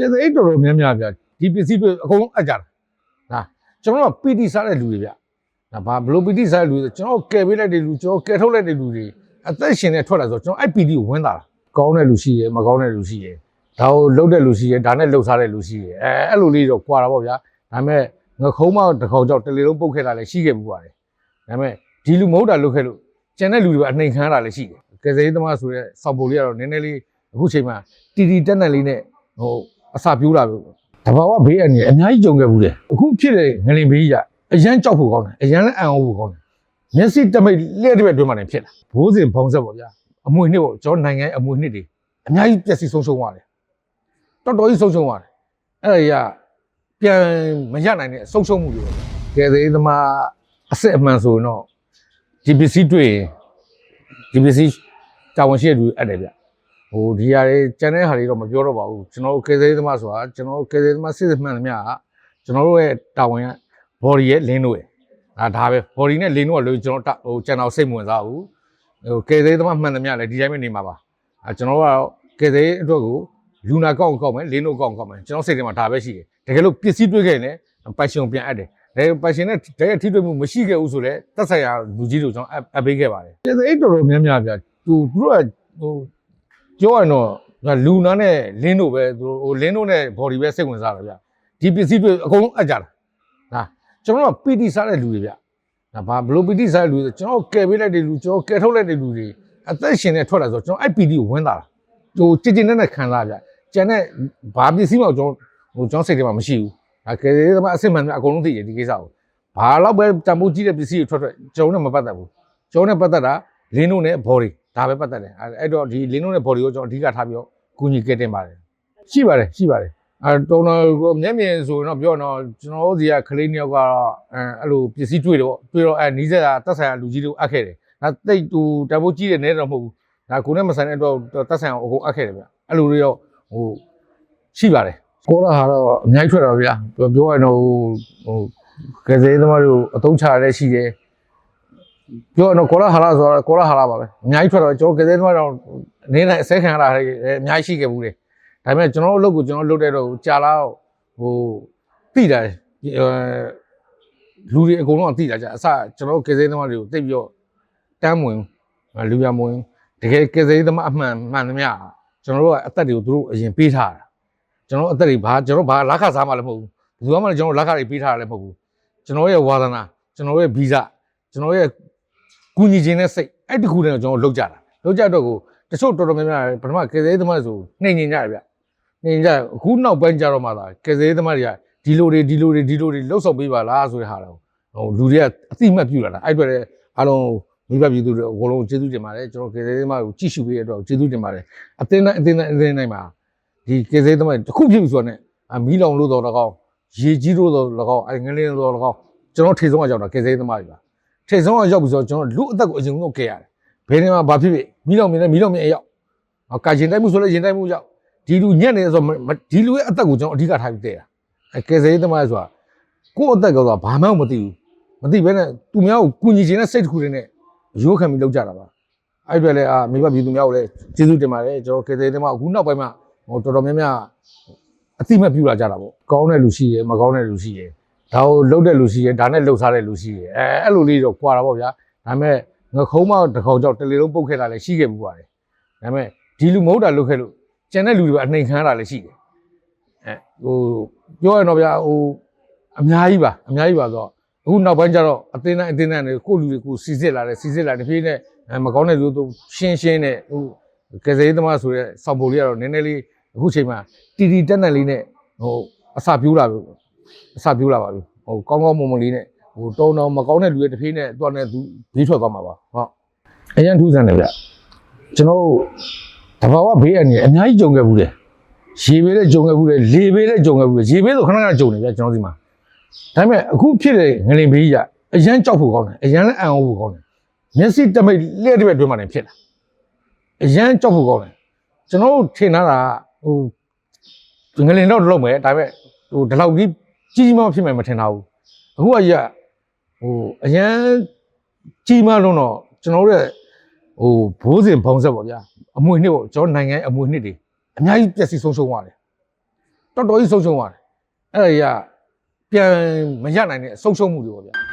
ကျေးဇူးတော်တော်များများဗျဒီပစ္စည်းတွေအကုန်လုံးအပ်ကြတာဟာကျွန်တော်တို့ပီတီစားတဲ့လူတွေဗျဒါဘာဘလို့ပီတီစားတဲ့လူတွေဆိုကျွန်တော်ကယ်ပေးလိုက်တဲ့လူကျွန်တော်ကယ်ထုတ်လိုက်တဲ့လူတွေအသက်ရှင်နေထွက်လာဆိုကျွန်တော်အဲ့ပီတီကိုဝင်တာလားကောင်းတဲ့လူရှိတယ်မကောင်းတဲ့လူရှိတယ်ဒါကိုလှုပ်တဲ့လူရှိတယ်ဒါနဲ့လှုပ်စားတဲ့လူရှိတယ်အဲအဲ့လိုလေးတော့ကွာတာပေါ့ဗျာဒါပေမဲ့ငခုံးမတစ်ခေါက်ကြောက်တစ်လေလုံးပုတ်ခဲ့တာလည်းရှိခဲ့ဘူးပါတယ်ဒါပေမဲ့ဒီလူမဟုတ်တာလုပ်ခဲ့လို့ကျန်တဲ့လူတွေကအနှိမ်ခံရတာလည်းရှိတယ်ကယ်ဆယ်ရေးသမားဆိုတဲ့စောက်ပုံလေးကတော့နည်းနည်းလေးအခုချိန်မှာတီတီတက်တက်လေးနဲ့ဟို အစာပြိုးလာပြီတဘာဝဘေးအန္တရာယ်အများကြီးကြုံခဲ့ဘူးလေအခုဖြစ်တဲ့ငလင်ဘေးကြီးကအရန်ကြောက်ဖို့ကောင်းတယ်အရန်လည်းအံ့ဩဖို့ကောင်းတယ်မျက်စိတမိတ်လျှက်တစ်ဘက်တွင်းမှလည်းဖြစ်လာဘိုးစဉ်ဖုံးဆက်ပေါ့ဗျာအမွေနှစ်ပေါ့ကျွန်တော်နိုင်ငံရဲ့အမွေနှစ်တွေအများကြီးပျက်စီးဆုံးရှုံးသွားတယ်တော်တော်ကြီးဆုံးရှုံးသွားတယ်အဲ့ဒါကြီးကပြန်မရနိုင်တဲ့ဆုံးရှုံးမှုတွေပေါ့ကဲသေးသမားအစ်စ်အမှန်ဆိုရင်တော့ဒီပစ္စည်းတွေ့ရင်ဒီပစ္စည်းတာဝန်ရှိတဲ့လူအပ်တယ်ဗျ ဟိုဒီဟာတွေကျန်တဲ့ဟာတွေတော့မပြောတော့ပါဘူးကျွန်တော်တို့ကယ်ဆယ်ရေးသမားဆိုတာကျွန်တော်တို့ကယ်ဆယ်ရေးသမားစစ်စစ်မှန်သမျှကကျွန်တော်တို့ရဲ့တာဝန်က body ရဲ့လင်းတို့ရဲ့ဒါဒါပဲ body နဲ့လင်းတို့ကလို့ကျွန်တော်ဟိုကျန်တော်စိတ်မဝင်စားဘူးဟိုကယ်ဆယ်ရေးသမားမှန်သမျှလည်းဒီတိုင်းပဲနေမှာပါအဲကျွန်တော်တို့ကတော့ကယ်ဆယ်ရေးအတွက်ကိုလူနာကောက်ကောက်မယ်လင်းတို့ကောက်ကောက်မယ်ကျွန်တော်စိတ်ထဲမှာဒါပဲရှိတယ်တကယ်လို့ပစ္စည်းတွေ့ခဲ့ရင်လည်းပိုက်ရှင်ပြန်အပ်တယ်ဒါပိုက်ရှင်နဲ့တကယ်ထိတွေ့မှုမရှိခဲ့ဘူးဆိုလည်းတက်ဆိုင်ရာလူကြီးတို့ကျွန်တော်အပ်ပေးခဲ့ပါတယ်ကယ်ဆယ်ရေးတော်တော်များများဗျသူသူတို့ကဟို ပြောရရင်တော့ငါလူနာနဲ့လင်းတို့ပဲသူတို့ဟိုလင်းတို့နဲ့ body ပဲစိတ်ဝင်စားတာဗျဒီပစ္စည်းတွေအကုန်လုံးအပ်ကြတာဒါကျွန်တော်တို့ကပီတီစားတဲ့လူတွေဗျဒါဘာဘလို့ပီတီစားတဲ့လူတွေဆိုကျွန်တော်ကယ်ပေးလိုက်တဲ့လူကျွန်တော်ကယ်ထုတ်လိုက်တဲ့လူတွေအသက်ရှင်နေထွက်လာဆိုကျွန်တော်အဲ့ပီတီကိုဝင်တာလားဟိုကြည်ကြည်နဲ့နဲ့ခံစားဗျကျန်တဲ့ဘာပစ္စည်းမှကျွန်တော်ဟိုကျွန်တော်စိတ်ထဲမှာမရှိဘူးဒါကယ်ရေးသမားအစစ်မှန်များအကုန်လုံးသိတယ်ဒီကိစ္စကိုဘာတော့ပဲတံပိုးကြီးတဲ့ပစ္စည်းတွေထွက်ထွက်ကျွန်တော်နဲ့မပတ်သက်ဘူးကျွန်တော်နဲ့ပတ်သက်တာလင်းတို့နဲ့ body ဒါပဲပတ်သက်တယ်အဲ့အဲ့တော့ဒီလင်းလုံးတဲ့ body ကိုကျွန်တော်အဓိကထားပြီးတော့ကူညီခဲ့တင်ပါတယ်ရှိပါတယ်ရှိပါတယ်အဲတော်တော်ကိုမျက်မြင်ဆိုရင်တော့ပြောတော့ကျွန်တော်တို့ဒီကကလေးနှစ်ယောက်ကတော့အဲအဲ့လိုပစ္စည်းတွေ့တော့တွေ့တော့အဲနီးစက်တာတက်ဆိုင်ရာလူကြီးတို့အပ်ခဲ့တယ်ဒါတိတ်တူတဘိုးကြီးတဲ့နဲတော့မဟုတ်ဘူးဒါကိုနဲ့မဆိုင်တဲ့အတွက်တက်ဆိုင်အောင်အကုန်အပ်ခဲ့တယ်ဗျအဲ့လိုတွေတော့ဟိုရှိပါတယ်ကိုလာဟာတော့အများကြီးထွက်တော့ဗျာပြောရရင်တော့ဟိုကယ်ဆယ်ရေးသမားတို့အသုံးချရတဲ့ရှိတယ် ပြောရတော့ကောလာဟာလာဆိုတော့ကောလာဟာလာပါပဲအများကြီးထွက်တော့ကျွန်တော်ကလေးသမားတော့နေနိုင်အစဲခံရတာလည်းအများကြီးရှိခဲ့ဘူးလေဒါပေမဲ့ကျွန်တော်တို့အလုပ်ကိုကျွန်တော်လုပ်တဲ့တော့ကြာလာတော့ဟိုတိတာအဲလူတွေအကုန်လုံးကတိတာကြာအစကျွန်တော်တို့ကလေးသမားတွေကိုတိတ်ပြီးတော့တမ်းမဝင်လူရမဝင်တကယ်ကလေးသမားအမှန်မှန်သမျှကျွန်တော်တို့ကအသက်တွေကိုသူတို့အရင်ပေးထားတာကျွန်တော်အသက်တွေဘာကျွန်တော်ဘာလက်ခစားမှလည်းမဟုတ်ဘူးဘယ်သူမှလည်းကျွန်တော်လက်ခတွေပေးထားတာလည်းမဟုတ်ဘူးကျွန်တော်ရဲ့ဝါသနာကျွန်တော်ရဲ့ဗီဇကျွန်တော်ရဲ့ ကူညီခြင်းနဲ့စိတ်အဲ့ဒီခုတည်းကကျွန်တော်လှုပ်ကြတာလှုပ်ကြတော့ကိုတချို့တော်တော်များများပထမကယ်ဆယ်ရေးသမားဆိုနှိမ်ညင်ကြရဗျနှိမ်ညင်ကြအခုနောက်ပိုင်းကြတော့မှသာကယ်ဆယ်ရေးသမားတွေကဒီလိုတွေဒီလိုတွေဒီလိုတွေလှုပ်ဆောင်ပေးပါလားဆိုတဲ့ဟာတော့ဟိုလူတွေကအတိမတ်ပြုလာတာအဲ့အတွက်လည်းအားလုံးမိဘပြည်သူတွေအကုန်လုံးကျေးဇူးတင်ပါတယ်ကျွန်တော်ကယ်ဆယ်ရေးသမားကိုကြည့်ရှုပေးတဲ့အတွက်ကျေးဇူးတင်ပါတယ်အတင်းနဲ့အတင်းနဲ့အတင်းနဲ့မှာဒီကယ်ဆယ်ရေးသမားတစ်ခုဖြစ်ပြီဆိုတော့ ਨੇ မီးလောင်လို့တော့၎င်းရေကြီးလို့တော့၎င်းအဲ့ငလင်းလို့တော့၎င်းကျွန်တော်ထေဆုံးအကြောင်းတော့ကယ်ဆယ်ရေးသမားတွေပါ ထိတ်ဆုံးအောင်ရောက်ပြီဆိုတော့ကျွန်တော်လူအသက်ကိုအရင်ဆုံးကဲရတယ်ဘယ်နေမှာဘာဖြစ်ဖြစ်မိလောင်မြင်လဲမိလောင်မြင်အရောက်ဟောကာကျင်တိုက်မှုဆိုလဲရင်တိုက်မှုရောက်ဒီလူညက်နေဆိုဒီလူရဲ့အသက်ကိုကျွန်တော်အဓိကထားပြီးတဲ့တာအဲကယ်ဆယ်ရေးသမားဆိုတာကိုယ့်အသက်ကတော့ဘာမှမသိဘူးမသိဘဲနဲ့သူများကိုကူညီခြင်းနဲ့စိတ်တစ်ခုတည်းနဲ့ရိုးခံပြီးလောက်ကြတာပါအဲ့အတွက်လည်းအာမိဘပြည်သူများကိုလည်းကျေးဇူးတင်ပါတယ်ကျွန်တော်ကယ်ဆယ်ရေးသမားအခုနောက်ပိုင်းမှာဟိုတော်တော်များများအတိမတ်ပြူလာကြတာပေါ့ကောင်းတဲ့လူရှိတယ်မကောင်းတဲ့လူရှိတယ် ဒါကိုလှုပ်တဲ့လူရှိရဲဒါနဲ့လှုပ်စားတဲ့လူရှိရဲအဲအဲ့လိုလေးတော့ကွာတာပေါ့ဗျာဒါပေမဲ့ငခုံးမတစ်ခေါက်ကြောက်တစ်လေလုံးပုတ်ခဲ့တာလည်းရှိခဲ့ဘူးပါတယ်ဒါပေမဲ့ဒီလူမဟုတ်တာလှုပ်ခဲ့လို့ကျန်တဲ့လူတွေကအနှိမ်ခံရတာလည်းရှိတယ်အဲဟိုပြောရတော့ဗျာဟိုအများကြီးပါအများကြီးပါဆိုတော့အခုနောက်ပိုင်းကျတော့အတင်းနဲ့အတင်းနဲ့ကိုယ့်လူတွေကိုစီစစ်လာတယ်စီစစ်လာတဖြည်းနဲ့မကောင်းတဲ့လူတို့ရှင်းရှင်းနဲ့ဟိုကယ်ဆယ်ရေးသမားဆိုတဲ့စောက်ပုံလေးကတော့နည်းနည်းလေးအခုချိန်မှာတီတီတက်တက်လေးနဲ့ဟိုအစာပြိုးလာပြီအ စပြိုးလာပါပြီဟိုကောင်းကောင်းမွန်မွန်လေးနဲ့ဟိုတုံတော့မကောင်းတဲ့လူတွေတစ်ဖေးနဲ့သူကလည်းသူဘေးထွက်သွားမှာပါဟုတ်အရင်ထူးဆန်းတယ်ဗျကျွန်တော်တို့တဘာဝဘေးအန္တရာယ်အများကြီးကြုံခဲ့ဘူးတယ်ရေဘေးလည်းကြုံခဲ့ဘူးတယ်လေဘေးလည်းကြုံခဲ့ဘူးတယ်ရေဘေးဆိုခဏခဏကြုံနေဗျကျွန်တော်ဒီမှာဒါပေမဲ့အခုဖြစ်တဲ့ငလင်ဘေးကြီးကအရန်ကြောက်ဖို့ကောင်းတယ်အရန်လည်းအံ့ဩဖို့ကောင်းတယ်မျက်စိတမိတ်လျှက်တစ်ဘက်တွင်းမှလည်းဖြစ်တာအရန်ကြောက်ဖို့ကောင်းတယ်ကျွန်တော်တို့ထင်ထားတာဟိုငလင်တော့လုပ်မယ်ဒါပေမဲ့ဟိုဒီလောက်ကြီး ကြီးကြီးမားမားဖြစ်မယ်မထင်တာဘူးအခုကကြီးကဟိုအရန်ကြီးမားလုံးတော့ကျွန်တော်တို့ရဲ့ဟိုဘိုးစဉ်ဘုံဆက်ပေါ့ဗျာအမွေနှစ်ပေါ့ကျွန်တော်နိုင်ငံရဲ့အမွေနှစ်တွေအများကြီးပျက်စီးဆုံးရှုံးသွားတယ်တော်တော်ကြီးဆုံးရှုံးသွားတယ်အဲ့ဒါကြီးကပြန်မရနိုင်တဲ့ဆုံးရှုံးမှုတွေပေါ့ဗျာ